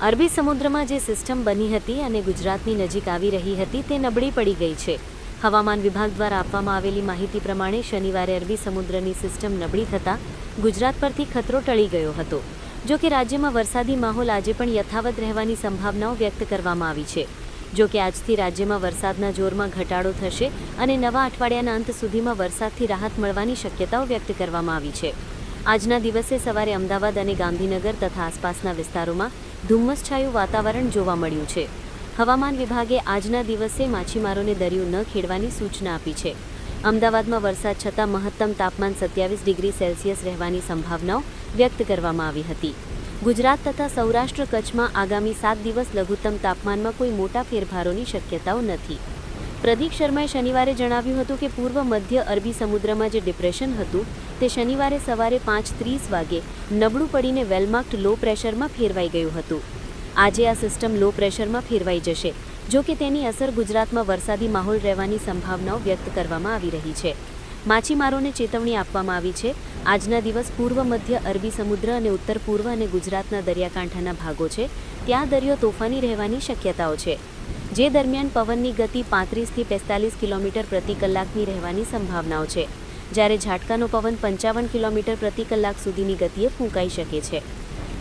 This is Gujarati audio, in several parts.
અરબી સમુદ્રમાં જે સિસ્ટમ બની હતી અને ગુજરાતની નજીક આવી રહી હતી તે નબળી પડી ગઈ છે. હવામાન વિભાગ દ્વારા આપવામાં આવેલી માહિતી પ્રમાણે શનિવારે અરબી સમુદ્રની સિસ્ટમ નબળી થતાં ગુજરાત પરથી ખતરો ટળી ગયો હતો. જો કે રાજ્યમાં વરસાદી માહોલ આજે પણ યથાવત રહેવાની સંભાવનાઓ વ્યક્ત કરવામાં આવી છે. જો કે આજથી રાજ્યમાં વરસાદના જોરમાં ઘટાડો થશે અને નવા અઠવાડિયાના અંત સુધીમાં વરસાદથી રાહત મળવાની શક્યતાઓ વ્યક્ત કરવામાં આવી છે. આજના દિવસે સવારે અમદાવાદ અને ગાંધીનગર તથા આસપાસના વિસ્તારોમાં ધુમ્મસછાયું વાતાવરણ જોવા મળ્યું છે. હવામાન વિભાગે આજના દિવસે માછીમારોને દરિયો ન ખેડવાની સૂચના આપી છે. અમદાવાદમાં વરસાદ છતાં મહત્તમ તાપમાન સત્યાવીસ ડિગ્રી સેલ્સિયસ રહેવાની સંભાવનાઓ વ્યક્ત કરવામાં આવી હતી. ગુજરાત તથા સૌરાષ્ટ્ર કચ્છમાં આગામી સાત દિવસ લઘુત્તમ તાપમાનમાં કોઈ મોટા ફેરફારોની શક્યતાઓ નથી. પ્રદીપ શર્માએ શનિવારે જણાવ્યું હતું કે પૂર્વ મધ્ય અરબી સમુદ્રમાં જે ડિપ્રેશન હતું, તે શનિવારે સવારે પાંચ ત્રીસ વાગે નબળું પડીને વેલમાર્ક્ડ લો પ્રેશરમાં ફેરવાઈ ગયું હતું. આજે આ સિસ્ટમ લો પ્રેશરમાં ફેરવાઈ જશે, જો કે તેની અસર ગુજરાતમાં વરસાદી માહોલ રહેવાની સંભાવનાઓ વ્યક્ત કરવામાં આવી રહી છે. માછીમારોને ચેતવણી આપવામાં આવી છે, આજના દિવસ પૂર્વ મધ્ય અરબી સમુદ્ર અને ઉત્તર પૂર્વ અને ગુજરાતના દરિયાકાંઠાના ભાગો છે, ત્યાં દરિયો તોફાની રહેવાની શક્યતાઓ છે. જે દરમિયાન પવનની ગતિ પાંત્રીસથી પિસ્તાલીસ કિલોમીટર પ્રતિ કલાકની રહેવાની સંભાવનાઓ છે, જ્યારે ઝાટકાનો પવન પંચાવન કિલોમીટર પ્રતિ કલાક સુધીની ગતિએ ફૂંકાઈ શકે છે.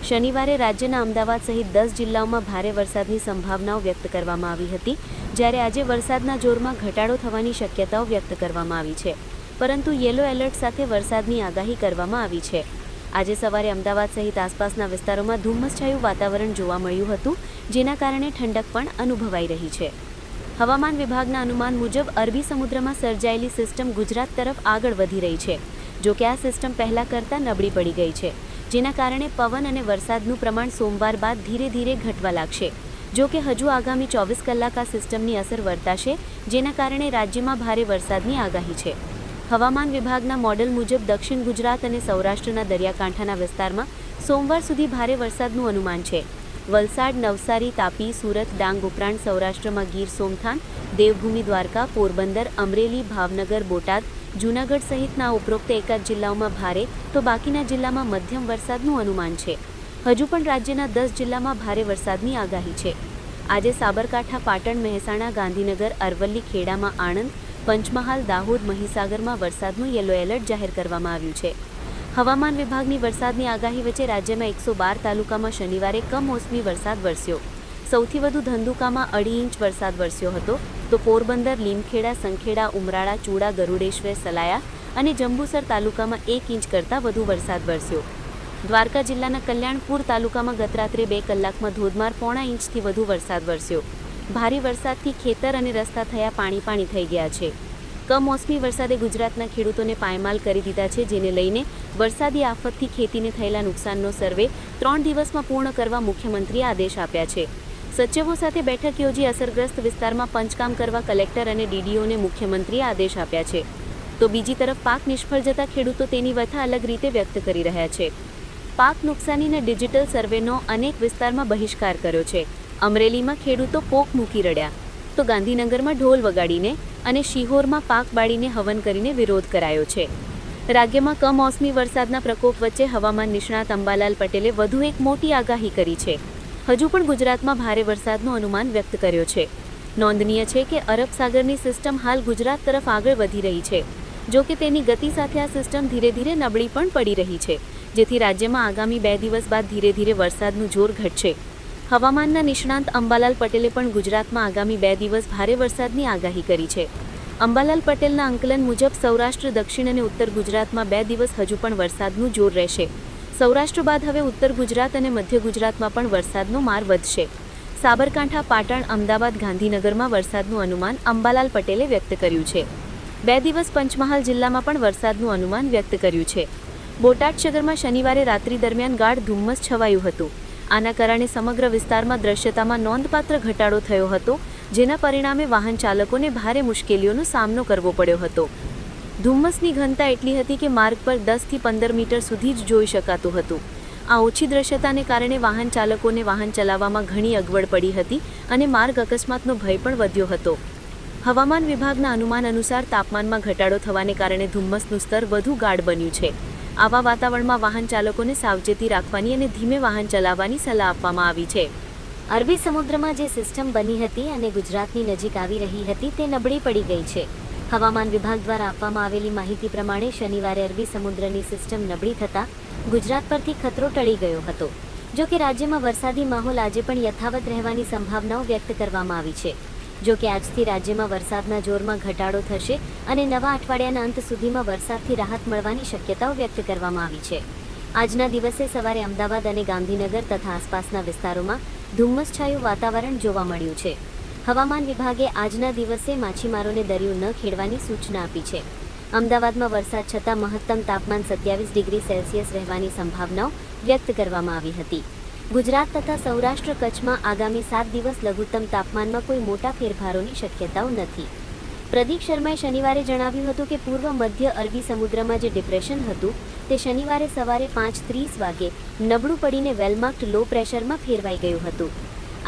શનિવારે રાજ્યના અમદાવાદ સહિત દસ જિલ્લાઓમાં ભારે વરસાદની સંભાવનાઓ વ્યક્ત કરવામાં આવી હતી, જ્યારે આજે વરસાદના જોરમાં ઘટાડો થવાની શક્યતાઓ વ્યક્ત કરવામાં આવી છે. પરંતુ યેલો એલર્ટ સાથે વરસાદની આગાહી કરવામાં આવી છે. આજે સવારે અમદાવાદ સહિત આસપાસના વિસ્તારોમાં ધુમ્મસછાયું વાતાવરણ જોવા મળ્યું હતું, જેના કારણે ઠંડક પણ અનુભવાઈ રહી છે. હવામાન વિભાગના અનુમાન મુજબ અરબી સમુદ્રમાં સર્જાયેલી સિસ્ટમ ગુજરાત તરફ આગળ વધી રહી છે, જો કે આ સિસ્ટમ પહેલાં કરતાં નબળી પડી ગઈ છે, જેના કારણે પવન અને વરસાદનું પ્રમાણ સોમવાર બાદ ધીરે ધીરે ઘટવા લાગશે. જો કે હજુ આગામી ચોવીસ કલાક આ સિસ્ટમની અસર વર્તાશે, જેના કારણે રાજ્યમાં ભારે વરસાદની આગાહી છે. હવામાન વિભાગના મોડેલ મુજબ દક્ષિણ ગુજરાત અને સૌરાષ્ટ્રના દરિયાકાંઠાના વિસ્તારમાં સોમવાર સુધી ભારે વરસાદનું અનુમાન છે. વલસાડ, નવસારી, તાપી, સુરત, ડાંગ ઉપરાંત સૌરાષ્ટ્રમાં ગીર સોમથાન, દેવભૂમિ, દ્વારકા, પોરબંદર, અમરેલી, ભાવનગર, બોટાદ, જૂનાગઢ સહિતના ઉપરોક્ત એકાદ જિલ્લાઓમાં ભારે તો બાકીના જિલ્લામાં મધ્યમ વરસાદનું અનુમાન છે. હજુ પણ રાજ્યના દસ જિલ્લામાં ભારે વરસાદની આગાહી છે. આજે સાબરકાંઠા, પાટણ, મહેસાણા, ગાંધીનગર, અરવલ્લી, ખેડામાં આણંદ પંચમહાલ દાહોદ મહીસાગરમાં વરસાદનું યલો એલર્ટ જાહેર કરવામાં આવ્યું છે. હવામાન વિભાગની વરસાદની આગાહી વચ્ચે રાજ્યમાં એકસો બાર તાલુકામાં શનિવારે કમોસમી વરસાદ વરસ્યો. સૌથી વધુ ધંધુકામાં અઢી ઇંચ વરસાદ વરસ્યો હતો. તો પોરબંદર, લીમખેડા, સંખેડા, ઉમરાળા, ચૂડા, ગરુડેશ્વર, સલાયા અને જંબુસર તાલુકામાં એક ઇંચ કરતાં વધુ વરસાદ વરસ્યો. દ્વારકા જિલ્લાના કલ્યાણપુર તાલુકામાં ગતરાત્રે બે કલાકમાં ધોધમાર પોણા ઇંચથી વધુ વરસાદ વરસ્યો. ભારે વરસાદથી ખેતર અને રસ્તા થયા પાણી પાણી થઈ ગયા છે. કમોસમી વરસાદે ગુજરાતના ખેડૂતોને પાયમાલ કરી દીધા છે, જેને લઈને વરસાદી આફતથી ખેતીને થયેલા નુકસાનનો સર્વે ત્રણ દિવસમાં પૂર્ણ કરવા મુખ્યમંત્રીએ આદેશ આપ્યા છે. સચિવો સાથે બેઠક યોજી અસરગ્રસ્ત વિસ્તારમાં પંચકામ કરવા કલેક્ટર અને ડીડીઓને મુખ્યમંત્રીએ આદેશ આપ્યા છે. તો બીજી તરફ પાક નિષ્ફળ જતા ખેડૂતો તેની વ્યથા અલગ રીતે વ્યક્ત કરી રહ્યા છે. પાક નુકસાનીને ડિજિટલ સર્વેનો અનેક વિસ્તારમાં બહિષ્કાર કર્યો છે. અમરેલીમાં ખેડૂતો પોક મૂકી રડ્યા. તો ગાંધીનગરમાં ઢોલ વગાડીને અને શિહોરમાં પાક બાળીને હવન કરીને વિરોધ કરાયો છે. રાજ્યમાં કમોસમી વરસાદના પ્રકોપ વચ્ચે હવામાન નિષ્ણાત અંબાલાલ પટેલે વધુ એક મોટી આગાહી કરી છે. હજુ પણ ગુજરાતમાં ભારે વરસાદનું અનુમાન વ્યક્ત કર્યો છે. નોંધનીય છે કે અરબ સાગરની સિસ્ટમ હાલ ગુજરાત તરફ આગળ વધી રહી છે. જો કે તેની ગતિ સાથે આ સિસ્ટમ ધીરે ધીરે નબળી પણ પડી રહી છે, જેથી રાજ્યમાં આગામી બે દિવસ બાદ ધીરે ધીરે વરસાદનું જોર ઘટશે. હવામાનના નિષ્ણાંત અંબાલાલ પટેલે પણ ગુજરાતમાં આગામી બે દિવસ ભારે વરસાદની આગાહી કરી છે. અંબાલાલ પટેલના અંકલન મુજબ સૌરાષ્ટ્ર, દક્ષિણ અને ઉત્તર ગુજરાતમાં બે દિવસ હજુ પણ વરસાદનું જોર રહેશે. સૌરાષ્ટ્ર બાદ હવે ઉત્તર ગુજરાત અને મધ્ય ગુજરાતમાં પણ વરસાદનો માર વધશે. સાબરકાંઠા, પાટણ, અમદાવાદ, ગાંધીનગરમાં વરસાદનું અનુમાન અંબાલાલ પટેલે વ્યક્ત કર્યું છે. બે દિવસ પંચમહાલ જિલ્લામાં પણ વરસાદનું અનુમાન વ્યક્ત કર્યું છે. બોટાદ શહેરમાં શનિવારે રાત્રિ દરમિયાન ગાઢ ધુમ્મસ છવાયું હતું. આના કારણે સમગ્ર વિસ્તારમાં દ્રશ્યતામાં નોંધપાત્ર ઘટાડો થયો હતો, જેના પરિણામે વાહન ચાલકોને ભારે મુશ્કેલીઓનો સામનો કરવો પડ્યો હતો. ધુમ્મસની ઘનતા એટલી હતી કે માર્ગ પર દસથી પંદર મીટર સુધી જ જોઈ શકાતું હતું. આ ઓછી દ્રશ્યતાને કારણે વાહન ચાલકોને વાહન ચલાવવામાં ઘણી અગવડ પડી હતી અને માર્ગ અકસ્માતનો ભય પણ વધ્યો હતો. હવામાન વિભાગના અનુમાન અનુસાર તાપમાનમાં ઘટાડો થવાને કારણે ધુમ્મસનું સ્તર વધુ ગાઢ બન્યું છે. આવા વાતાવરણમાં વાહન ચાલકોને સાવચેતી રાખવાની અને ધીમે વાહન ચલાવવાની સલાહ આપવામાં આવી છે. અરબી સમુદ્રમાં જે સિસ્ટમ બની હતી અને ગુજરાતની નજીક આવી રહી હતી તે નબળી પડી ગઈ છે. હવામાન વિભાગ દ્વારા આપવામાં આવેલી માહિતી પ્રમાણે શનિવારે અરબી સમુદ્રની સિસ્ટમ નબળી થતાં ગુજરાત પરથી ખતરો ટળી ગયો હતો. જો કે રાજ્યમાં વરસાદી માહોલ આજે પણ યથાવત રહેવાની સંભાવનાઓ વ્યક્ત કરવામાં આવી છે. જો કે આજથી રાજ્યમાં વરસાદના જોરમાં ઘટાડો થશે અને નવા અઠવાડિયાના અંત સુધીમાં વરસાદથી રાહત મળવાની શક્યતાઓ વ્યક્ત કરવામાં આવી છે. આજના દિવસે સવારે અમદાવાદ અને ગાંધીનગર તથા આસપાસના વિસ્તારોમાં ધુમ્મસછાયું વાતાવરણ જોવા મળ્યું છે. હવામાન વિભાગે આજના દિવસે માછીમારોને દરિયો ન ખેડવાની સૂચના આપી છે. અમદાવાદમાં વરસાદ છતાં મહત્તમ તાપમાન સત્યાવીસ ડિગ્રી સેલ્સિયસ રહેવાની સંભાવનાઓ વ્યક્ત કરવામાં આવી હતી. ગુજરાત તથા સૌરાષ્ટ્ર કચ્છમાં આગામી સાત દિવસ લઘુત્તમ તાપમાનમાં કોઈ મોટા ફેરફારોની શક્યતાઓ નથી. પ્રદીપ શર્માએ શનિવારે જણાવ્યું હતું કે પૂર્વ મધ્ય અરબી સમુદ્રમાં જે ડિપ્રેશન હતું, તે શનિવારે સવારે પાંચ ત્રીસ વાગે નબળું પડીને વેલમાર્ક્ડ લો પ્રેશરમાં ફેરવાઈ ગયું હતું.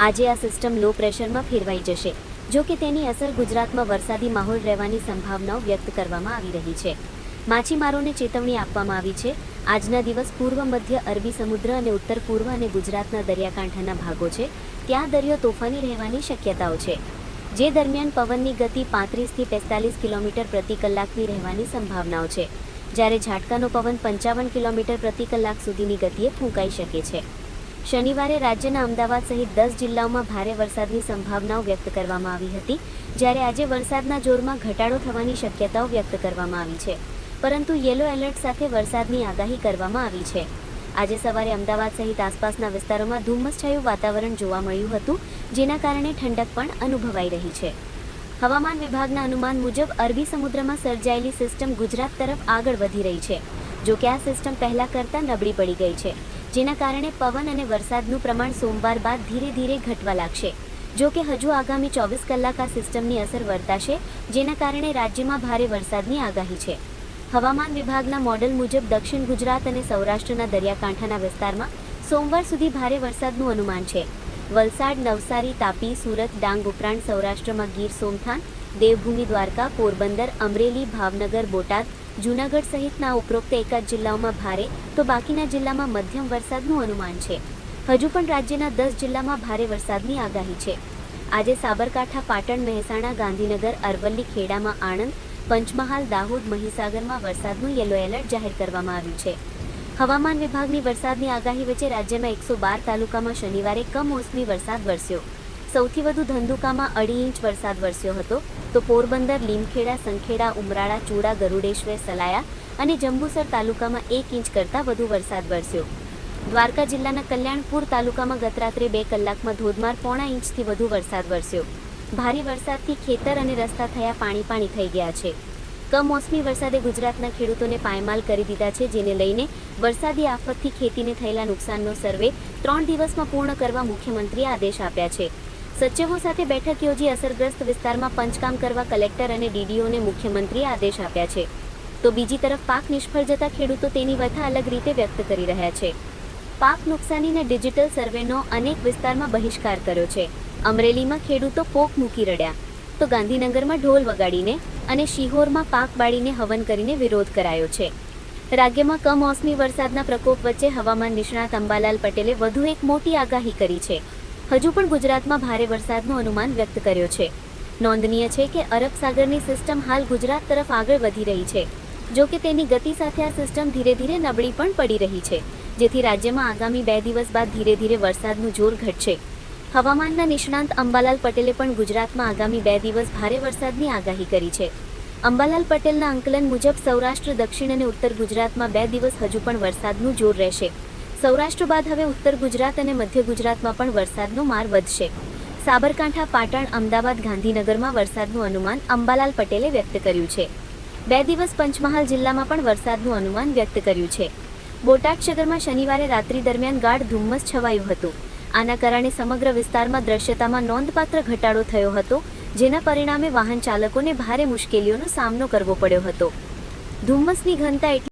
આજે આ સિસ્ટમ લો પ્રેશરમાં ફેરવાઈ જશે જો કે તેની અસર ગુજરાતમાં વરસાદી માહોલ રહેવાની સંભાવનાઓ વ્યક્ત કરવામાં આવી રહી છે. માછીમારોને ચેતવણી આપવામાં આવી છે. આજના દિવસ પૂર્વ મધ્ય અરબી સમુદ્ર અને ઉત્તર પૂર્વ અને ગુજરાતના દરિયાકાંઠાના ભાગો છે. ત્યાં દરિયો તોફાની રહેવાની શક્યતાઓ છે. જે દરમિયાન પવનની ગતિ પાંત્રીસથી પિસ્તાલીસ કિલોમીટર પ્રતિ કલાકની રહેવાની સંભાવનાઓ છે. જ્યારે ઝાટકાનો પવન પંચાવન કિલોમીટર પ્રતિ કલાક સુધીની ગતિએ ફૂંકાઈ શકે છે. શનિવારે રાજ્યના અમદાવાદ સહિત દસ જિલ્લાઓમાં ભારે વરસાદની સંભાવનાઓ વ્યક્ત કરવામાં આવી હતી. જ્યારે આજે વરસાદના જોરમાં ઘટાડો થવાની શક્યતાઓ વ્યક્ત કરવામાં આવી છે. પરંતુ યેલો એલર્ટ સાથે વરસાદની આગાહી કરવામાં આવી છે. આજે સવારે અમદાવાદ સહિત આસપાસના વિસ્તારોમાં ધુમ્મસછાયું વાતાવરણ જોવા મળ્યું હતું, જેના કારણે ઠંડક પણ અનુભવાઈ રહી છે. હવામાન વિભાગના અનુમાન મુજબ અરબી સમુદ્રમાં સર્જાયેલી સિસ્ટમ ગુજરાત તરફ આગળ વધી રહી છે, જો કે આ સિસ્ટમ પહેલા કરતાં નબળી પડી ગઈ છે, જેના કારણે પવન અને વરસાદનું પ્રમાણ સોમવાર બાદ ધીરે ધીરે ઘટવા લાગશે. જો કે હજુ આગામી ચોવીસ કલાક આ સિસ્ટમની અસર વર્તાશે, જેના કારણે રાજ્યમાં ભારે વરસાદની આગાહી છે. હવામાન વિભાગના મોડલ મુજબ દક્ષિણ ગુજરાત અને સૌરાષ્ટ્રના દરિયાકાંઠાના વિસ્તારમાં સોમવાર સુધી ભારે વરસાદનું અનુમાન છે. વલસાડ, નવસારી, તાપી, સુરત, ડાંગ ઉપરાંત સૌરાષ્ટ્રમાં ગીર સોમથાન, દેવભૂમિ, દ્વારકા, પોરબંદર, અમરેલી, ભાવનગર, બોટાદ, જૂનાગઢ સહિતના ઉપરોક્ત એક જ જિલ્લાઓમાં ભારે તો બાકીના જિલ્લામાં મધ્યમ વરસાદનું અનુમાન છે. હજુ પણ રાજ્યના દસ જિલ્લામાં ભારે વરસાદની આગાહી છે. આજે સાબરકાંઠા, પાટણ, મહેસાણા, ગાંધીનગર, અરવલ્લી, ખેડામાં આણંદ પંચમહાલ દાહોદ મહીસાગરમાં વરસાદનું યલો એલર્ટ જાહેર કરવામાં આવ્યું છે. હવામાન વિભાગની વરસાદની આગાહી વચ્ચે રાજ્યમાં એકસો બાર તાલુકામાં શનિવારે કમોસમી વરસાદ વરસ્યો. સૌથી વધુ ધંધુકામાં અઢી ઇંચ વરસાદ વરસ્યો હતો. તો પોરબંદર, લીમખેડા, સંખેડા, ઉમરાળા, ચૂડા, ગરુડેશ્વર, સલાયા અને જંબુસર તાલુકામાં એક ઇંચ કરતાં વધુ વરસાદ વરસ્યો. દ્વારકા જિલ્લાના કલ્યાણપુર તાલુકામાં ગતરાત્રે બે કલાકમાં ધોધમાર પોણા ઇંચથી વધુ વરસાદ વરસ્યો. ભારે વરસાદથી ખેતર અને રસ્તા થયા પાણી પાણી થઈ ગયા છે. કમોસમી વરસાદે ગુજરાતના ખેડૂતોને પાયમાલ કરી દીધા છે, જેને લઈને વરસાદી આફતથી ખેતીને થયેલા નુકસાનનો સર્વે ત્રણ દિવસમાં પૂર્ણ કરવા મુખ્યમંત્રીએ આદેશ આપ્યા છે. સચિવો સાથે બેઠક યોજી અસરગ્રસ્ત વિસ્તારમાં પંચકામ કરવા કલેક્ટર અને ડીડીઓને મુખ્યમંત્રીએ આદેશ આપ્યા છે. તો બીજી તરફ પાક નિષ્ફળ જતા ખેડૂતો તેની વ્યથા અલગ રીતે વ્યક્ત કરી રહ્યા છે. પાક નુકસાનીને ડિજિટલ સર્વેનો અનેક વિસ્તારમાં બહિષ્કાર કર્યો છે. અમરેલીમાં ખેડૂતો પોક મૂકી રડ્યા. તો ગાંધીનગરમાં ઢોલ વગાડીને અને શિહોરમાં પાક બાળીને હવન કરીને વિરોધ કરાયો છે. રાજ્યમાં કમોસમી વરસાદના પ્રકોપ વચ્ચે હવામાન નિષ્ણાત અંબાલાલ પટેલે વધુ એક મોટી આગાહી કરી છે. હજુ પણ ગુજરાતમાં ભારે વરસાદનું અનુમાન વ્યક્ત કર્યો છે. નોંધનીય છે કે અરબ સાગરની સિસ્ટમ હાલ ગુજરાત તરફ આગળ વધી રહી છે. જો કે તેની ગતિ સાથે આ સિસ્ટમ ધીરે ધીરે નબળી પણ પડી રહી છે, જેથી રાજ્યમાં આગામી બે દિવસ બાદ ધીરે ધીરે વરસાદનું જોર ઘટશે. હવામાનના નિષ્ણાંત અંબાલાલ પટેલે પણ ગુજરાતમાં આગામી બે દિવસ ભારે વરસાદની આગાહી કરી છે. અંબાલાલ પટેલના અંકલન મુજબ સૌરાષ્ટ્ર, દક્ષિણ અને ઉત્તર ગુજરાતમાં બે દિવસ હજુ પણ વરસાદનું જોર રહેશે. સૌરાષ્ટ્ર બાદ હવે ઉત્તર ગુજરાત અને મધ્ય ગુજરાતમાં પણ વરસાદનો માર વધશે. સાબરકાંઠા, પાટણ, અમદાવાદ, ગાંધીનગરમાં વરસાદનું અનુમાન અંબાલાલ પટેલે વ્યક્ત કર્યું છે. બે દિવસ પંચમહાલ જિલ્લામાં પણ વરસાદનું અનુમાન વ્યક્ત કર્યું છે. બોટાદ શહેરમાં શનિવારે રાત્રિ દરમિયાન ગાઢ ધુમ્મસ છવાયું હતું. આના કારણે સમગ્ર વિસ્તારમાં દ્રશ્યતામાં નોંધપાત્ર ઘટાડો થયો હતો, જેના પરિણામે વાહન ચાલકોને ભારે મુશ્કેલીઓનો સામનો કરવો પડ્યો હતો. ધુમ્મસની ઘનતા એટલી